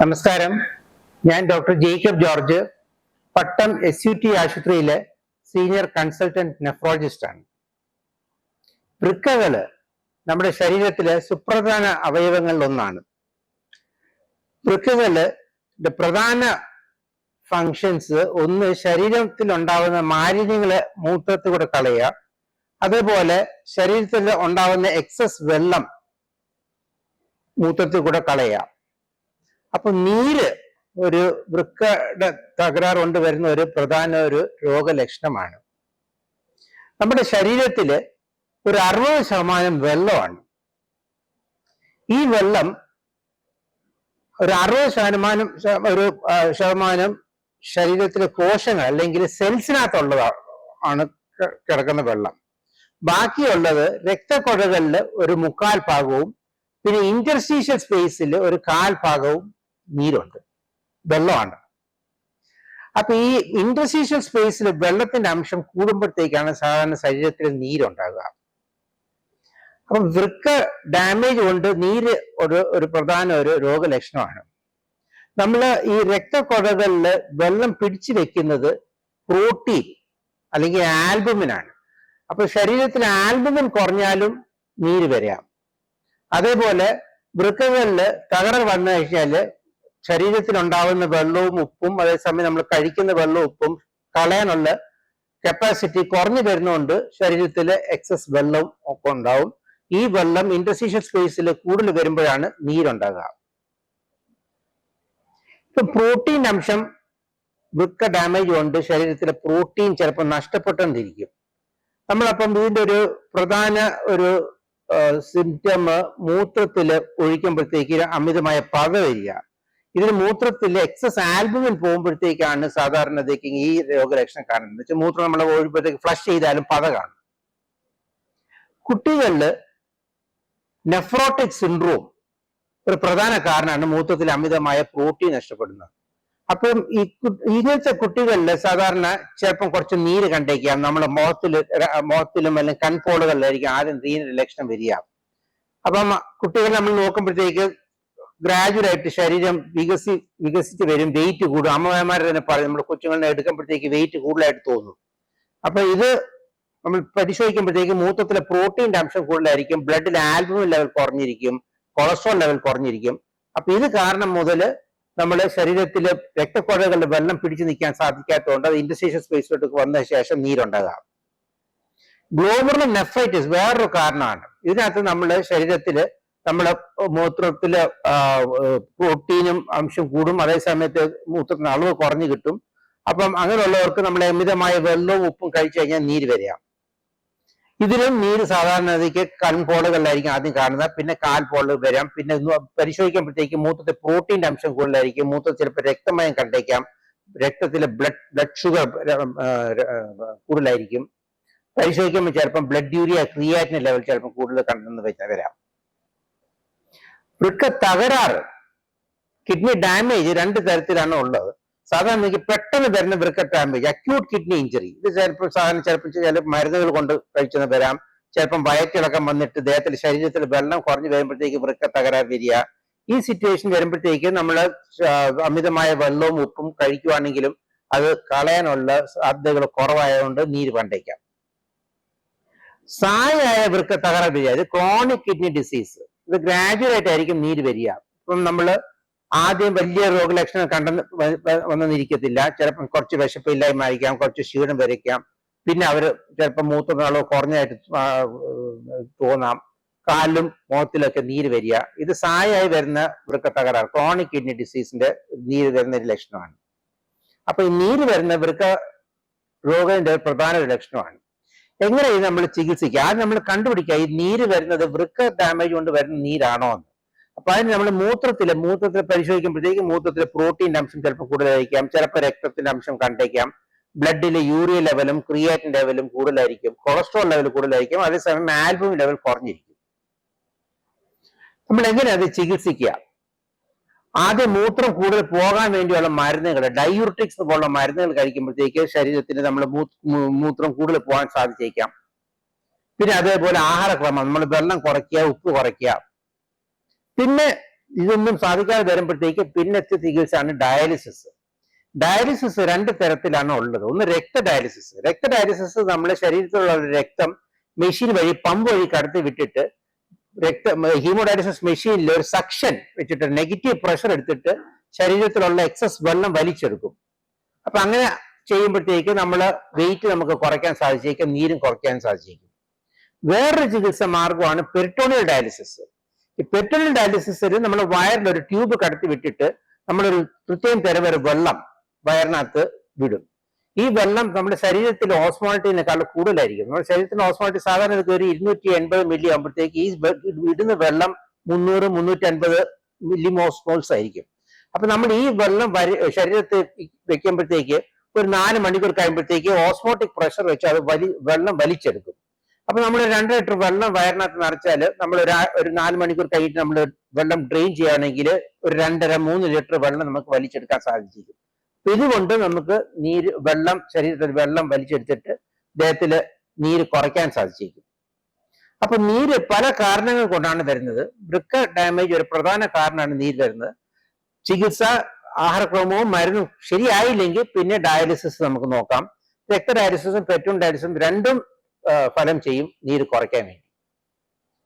നമസ്കാരം. ഞാൻ doctor Jacob George Pattom S U T ആശുപത്രിയിലെ സീനിയർ കൺസൾട്ടന്റ് നെഫ്രോളജിസ്റ്റാണ് വൃക്കകൾ നമ്മുടെ ശരീരത്തിലെ സുപ്രധാന അവയവങ്ങളിൽ ഒന്നാണ്. വൃക്കകൾ പ്രധാന ഫങ്ഷൻസ് ഒന്ന് ശരീരത്തിൽ ഉണ്ടാവുന്ന മാലിന്യങ്ങളെ മൂത്രത്തിലൂടെ കളയുക. അതേപോലെ ശരീരത്തിൽ ഉണ്ടാവുന്ന എക്സസ് വെള്ളം മൂത്രത്തിൽ കൂടെ കളയുക. അപ്പൊ നീര് ഒരു വൃക്കയുടെ തകരാർ കൊണ്ട് വരുന്ന ഒരു പ്രധാന ഒരു രോഗലക്ഷണമാണ്. നമ്മുടെ ശരീരത്തിൽ ഒരു അറുപത് ശതമാനം വെള്ളമാണ്. ഈ വെള്ളം ഒരു അറുപത് ശതമാനം ഒരു ശതമാനം ശരീരത്തിലെ കോശങ്ങൾ അല്ലെങ്കിൽ സെൽസിനകത്തുള്ളത് ആണ് കിടക്കുന്ന വെള്ളം. ബാക്കിയുള്ളത് രക്തക്കുഴകളിൽ ഒരു മുക്കാൽ ഭാഗവും പിന്നെ ഇന്റർസ്റ്റീഷ്യൽ സ്പേസിൽ ഒരു കാൽ ഭാഗവും നീരുണ്ട്. വെള്ളമാണ്. അപ്പൊ ഈ ഇന്റർസ്റ്റീഷ്യൽ സ്പേസിൽ വെള്ളത്തിന്റെ അംശം കൂടുമ്പോഴത്തേക്കാണ് സാധാരണ ശരീരത്തിൽ നീരുണ്ടാകുക. അപ്പൊ വൃക്ക ഡാമേജ് കൊണ്ട് നീര് ഒരു ഒരു പ്രധാന ഒരു രോഗലക്ഷണമാണ്. നമ്മൾ ഈ രക്തക്കുഴകളിൽ വെള്ളം പിടിച്ചു വെക്കുന്നത് പ്രോട്ടീൻ അല്ലെങ്കിൽ ആൽബുമിനാണ് അപ്പൊ ശരീരത്തിൽ ആൽബുമിൻ കുറഞ്ഞാലും നീര് വരാം. അതേപോലെ വൃക്കകളിൽ തകരാർ വന്നു കഴിഞ്ഞാൽ ശരീരത്തിൽ ഉണ്ടാവുന്ന വെള്ളവും ഉപ്പും അതേസമയം നമ്മൾ കഴിക്കുന്ന വെള്ളവും ഉപ്പും കളയാനുള്ള കപ്പാസിറ്റി കുറഞ്ഞു വരുന്നതുകൊണ്ട് ശരീരത്തിൽ എക്സസ് വെള്ളവും ഒക്കെ ഉണ്ടാവും. ഈ വെള്ളം ഇന്റർസ്റ്റീഷ്യൽ സ്പേസിൽ കൂടുതൽ വരുമ്പോഴാണ് നീരുണ്ടാകുക ഇപ്പൊ പ്രോട്ടീൻ അംശം വൃക്ക ഡാമേജ് കൊണ്ട് ശരീരത്തിലെ പ്രോട്ടീൻ ചിലപ്പോൾ നഷ്ടപ്പെട്ടിരിക്കും നമ്മളപ്പം ഇതിന്റെ ഒരു പ്രധാന ഒരു സിംറ്റം മൂത്രത്തിൽ ഒഴിക്കുമ്പോഴത്തേക്ക് അമിതമായ പക വരിക. ഇതിന് മൂത്രത്തിൽ എക്സസ് ആൽബുമിൻ പോകുമ്പോഴത്തേക്കാണ് സാധാരണത്തേക്ക് ഈ രോഗലക്ഷണം കാണുന്നത്. വെച്ചാൽ മൂത്രം നമ്മൾ ഒഴിക്കുമ്പോഴത്തേക്ക് ഫ്ലഷ് ചെയ്താലും പത കാണും. കുട്ടികളിൽ നെഫ്രോട്ടിക് സിൻഡ്രോം ഒരു പ്രധാന കാരണമാണ് മൂത്രത്തിൽ അമിതമായ പ്രോട്ടീൻ നഷ്ടപ്പെടുന്നത്. അപ്പം ഈ ഇങ്ങനത്തെ കുട്ടികളിൽ സാധാരണ ചിലപ്പം കുറച്ച് നീര് കണ്ടേക്കാം. നമ്മുടെ മുഖത്തിൽ മുഖത്തിലും അല്ലെങ്കിൽ കൺപോളുകളിലായിരിക്കും ആദ്യം നീരിന്റെ ലക്ഷണം വരിക. അപ്പം കുട്ടികൾ നമ്മൾ നോക്കുമ്പോഴത്തേക്ക് ഗ്രാജുവൽ ആയിട്ട് ശരീരം വികസി വികസിച്ച് വരും വെയിറ്റ് കൂടും. അമ്മമാർ തന്നെ പറയും നമ്മൾ കൊച്ചുങ്ങളെ എടുക്കുമ്പോഴത്തേക്ക് വെയിറ്റ് കൂടുതലായിട്ട് തോന്നും. അപ്പൊ ഇത് നമ്മൾ പരിശോധിക്കുമ്പോഴത്തേക്ക് മൂത്രത്തിലെ പ്രോട്ടീന്റെ അംശം കൂടുതലായിരിക്കും ബ്ലഡിൽ ആൽബുമിൻ ലെവൽ കുറഞ്ഞിരിക്കും കൊളസ്ട്രോൾ ലെവൽ കുറഞ്ഞിരിക്കും. അപ്പൊ ഇത് കാരണം മുതൽ നമ്മുടെ ശരീരത്തിലെ രക്തക്കുഴകളുടെ വെള്ളം പിടിച്ചു നിൽക്കാൻ സാധിക്കാത്തതുകൊണ്ട് അത് ഇൻഡസ്ട്രീഷ്യൽ സ്പേസിലോട്ട് വന്ന ശേഷം നീരുണ്ടാകാം. ഗ്ലോബറൽ നെഫൈറ്റിസ് വേറൊരു കാരണമാണ്. ഇതിനകത്ത് നമ്മുടെ ശരീരത്തിൽ നമ്മുടെ മൂത്രത്തിൽ പ്രോട്ടീനും അംശം കൂടും. അതേ സമയത്ത് മൂത്രത്തിന് അളവ് കുറഞ്ഞു കിട്ടും. അപ്പം അങ്ങനെയുള്ളവർക്ക് നമ്മൾ അമിതമായ വെള്ളവും ഉപ്പും കഴിച്ചു കഴിഞ്ഞാൽ നീര് വരികയാണ് ഇതിലും നീര് സാധാരണതയ്ക്ക് കൺപോളുകളിലായിരിക്കും ആദ്യം കാണുന്നത്. പിന്നെ കാൽപോൾ വരാം. പിന്നെ പരിശോധിക്കുമ്പോഴത്തേക്ക് മൂത്രത്തിൽ പ്രോട്ടീന്റെ അംശം കൂടുതലായിരിക്കും. മൂത്രത്തിൽ ചിലപ്പോൾ രക്തമയം കണ്ടേക്കാം. രക്തത്തിലെ ബ്ലഡ് ബ്ലഡ് ഷുഗർ കൂടുതലായിരിക്കും. പരിശോധിക്കുമ്പോൾ ചിലപ്പം ബ്ലഡ് യൂരിയ ക്രിയാറ്റിൻ ലെവൽ ചിലപ്പോൾ കൂടുതൽ കണ്ടെന്ന് വരാം. വൃക്ക തകരാറ്. കിഡ്നി ഡാമേജ് രണ്ട് തരത്തിലാണ് ഉള്ളത്. സാധാരണ പെട്ടെന്ന് വരുന്ന വൃക്ക ഡാമേജ് അക്യൂട്ട് കിഡ്നി ഇഞ്ചറി ഇത് ചിലപ്പോൾ സാധാരണ ചിലപ്പോൾ ചില മരുന്നുകൾ കൊണ്ട് കഴിച്ചെന്ന് വരാം. ചിലപ്പം വയറ്റിളക്കം വന്നിട്ട് ദേഹത്തിൽ ശരീരത്തിൽ വെള്ളം കുറഞ്ഞു വരുമ്പോഴത്തേക്ക് വൃക്ക തകരാറ് വരിക. ഈ സിറ്റുവേഷൻ വരുമ്പോഴത്തേക്ക് നമ്മൾ അമിതമായ വെള്ളവും ഉപ്പും കഴിക്കുവാണെങ്കിലും അത് കളയാനുള്ള സാധ്യതകൾ കുറവായതുകൊണ്ട് നീര് പണ്ടേക്കാം. സായായ വൃക്ക തകരാർ വരിക. ഇത് ക്രോണിക് കിഡ്നി ഡിസീസ് ഇത് ഗ്രാജുവേറ്റ് ആയിരിക്കും നീര് വരിക. ഇപ്പം നമ്മൾ ആദ്യം വലിയ രോഗലക്ഷണം കണ്ടെന്ന് വന്നിരിക്കത്തില്ല ചിലപ്പം കുറച്ച് വിശപ്പില്ലായ്മ ആയിരിക്കാം കുറച്ച് ക്ഷീണം വരയ്ക്കാം. പിന്നെ അവർ ചിലപ്പോൾ മൂത്ത അളവ് കുറഞ്ഞായിട്ട് തോന്നാം. കാലിലും മുഖത്തിലൊക്കെ നീര് വരിക. ഇത് സായായി വരുന്ന വൃക്ക തകരാറ് ക്രോണിക് കിഡ്നി ഡിസീസിന്റെ നീര് വരുന്ന ഒരു ലക്ഷണമാണ്. അപ്പൊ ഈ നീര് വരുന്ന വൃക്ക രോഗത്തിന്റെ പ്രധാന ഒരു ലക്ഷണമാണ്. എങ്ങനെ ഇത് നമ്മൾ ചികിത്സിക്കുക? ആദ്യം നമ്മൾ കണ്ടുപിടിക്കുക ഈ നീര് വരുന്നത് വൃക്ക ഡാമേജ് കൊണ്ട് വരുന്ന നീരാണോ എന്ന്. അപ്പൊ അതിന് നമ്മൾ മൂത്രത്തിൽ മൂത്രത്തിൽ പരിശോധിക്കുമ്പോഴത്തേക്ക് മൂത്രത്തിലെ പ്രോട്ടീന്റെ അംശം ചിലപ്പോൾ കൂടുതലായിരിക്കാം. ചിലപ്പോൾ രക്തത്തിന്റെ അംശം കണ്ടേക്കാം. ബ്ലഡിലെ യൂറിയ ലെവലും ക്രിയേറ്റിൻ ലെവലും കൂടുതലായിരിക്കും. കൊളസ്ട്രോൾ ലെവൽ കൂടുതലായിരിക്കും. അതേസമയം ആൽബും ലെവൽ കുറഞ്ഞിരിക്കും. നമ്മൾ എങ്ങനെയാണ് അത് ചികിത്സിക്കുക? ആദ്യം മൂത്രം കൂടുതൽ പോകാൻ വേണ്ടിയുള്ള മരുന്നുകൾ ഡയൂർട്ടിക്സ് പോലുള്ള മരുന്നുകൾ കഴിക്കുമ്പോഴത്തേക്ക് ശരീരത്തിന് നമ്മൾ മൂത്രം കൂടുതൽ പോകാൻ സാധിച്ചേക്കാം. പിന്നെ അതേപോലെ ആഹാരക്രമം നമ്മൾ വെള്ളം കുറയ്ക്കുക ഉപ്പ് കുറയ്ക്കുക. പിന്നെ ഇതൊന്നും സാധിക്കാതെ വരുമ്പോഴത്തേക്ക് പിന്നത്തെ ചികിത്സയാണ് ഡയാലിസിസ് ഡയാലിസിസ് രണ്ട് തരത്തിലാണ് ഉള്ളത്. ഒന്ന് രക്ത ഡയാലിസിസ് രക്ത ഡയാലിസിസ് നമ്മുടെ ശരീരത്തിലുള്ള രക്തം മെഷീൻ വഴി പമ്പ് വഴി കടത്തി വിട്ടിട്ട് രക്ത ഹീമോഡയാലിസിസ് മെഷീനിൽ ഒരു സക്ഷൻ വെച്ചിട്ട് നെഗറ്റീവ് പ്രഷർ എടുത്തിട്ട് ശരീരത്തിലുള്ള എക്സസ് വെള്ളം വലിച്ചെടുക്കും. അപ്പൊ അങ്ങനെ ചെയ്യുമ്പോഴത്തേക്ക് നമ്മൾ വെയിറ്റ് നമുക്ക് കുറയ്ക്കാൻ സാധിച്ചേക്കും നീരും കുറയ്ക്കാൻ സാധിച്ചേക്കും. വേറൊരു ചികിത്സ മാർഗമാണ് പെരിട്ടോണിയൽ ഡയാലിസിസ് ഈ പെരിട്ടോണിയൽ ഡയാലിസിസിൽ നമ്മൾ വയറിൽ ഒരു ട്യൂബ് കടത്തി വിട്ടിട്ട് നമ്മളൊരു പ്രത്യേകം തരം ഒരു വെള്ളം വയറിനകത്ത് വിടും. ഈ വെള്ളം നമ്മുടെ ശരീരത്തിൽ ഓസ്മോളിറ്റിനേക്കാൾ കൂടുതലായിരിക്കും. നമ്മുടെ ശരീരത്തിന്റെ ഓസ്മോളിറ്റി സാധാരണ ഒരു ഇരുന്നൂറ്റി എൺപത് മില്ലി ആകുമ്പോഴത്തേക്ക് ഈ ഇടുന്ന വെള്ളം മുന്നൂറ് മുന്നൂറ്റി അൻപത് മില്ലി മോസ്മോൾസ് ആയിരിക്കും. അപ്പൊ നമ്മൾ ഈ വെള്ളം ശരീരത്തിൽ വെക്കുമ്പോഴത്തേക്ക് ഒരു നാല് മണിക്കൂർ കഴിയുമ്പോഴത്തേക്ക് ഓസ്മോട്ടിക് പ്രഷർ വെച്ച് അത് വലി വെള്ളം വലിച്ചെടുക്കും. അപ്പൊ നമ്മൾ രണ്ട് ലിറ്റർ വെള്ളം വയറിനകത്ത് നിറച്ചാൽ നമ്മൾ ഒരു ഒരു നാല് മണിക്കൂർ കഴിഞ്ഞിട്ട് നമ്മൾ വെള്ളം ഡ്രെയിൻ ചെയ്യുകയാണെങ്കിൽ ഒരു രണ്ടര മൂന്ന് ലിറ്റർ വെള്ളം നമുക്ക് വലിച്ചെടുക്കാൻ സാധിച്ചിരിക്കും ഇതുകൊണ്ട് നമുക്ക് നീര് വെള്ളം ശരീരത്തിൽ വെള്ളം വലിച്ചെടുത്തിട്ട് ദേഹത്തിൽ നീര് കുറയ്ക്കാൻ സാധിച്ചിരിക്കും അപ്പൊ നീര് പല കാരണങ്ങൾ കൊണ്ടാണ് വരുന്നത്. വൃക്ക ഡാമേജ് ഒരു പ്രധാന കാരണമാണ് നീര് വരുന്നത് ചികിത്സ ആഹാരക്രമവും മരുന്നും ശരിയായില്ലെങ്കിൽ പിന്നെ ഡയാലിസിസ് നമുക്ക് നോക്കാം. രക്ത ഡയാലിസിസും പെട്രോൺ ഡയാലിസിസും രണ്ടും ഫലം ചെയ്യും നീര് കുറയ്ക്കാൻ വേണ്ടി.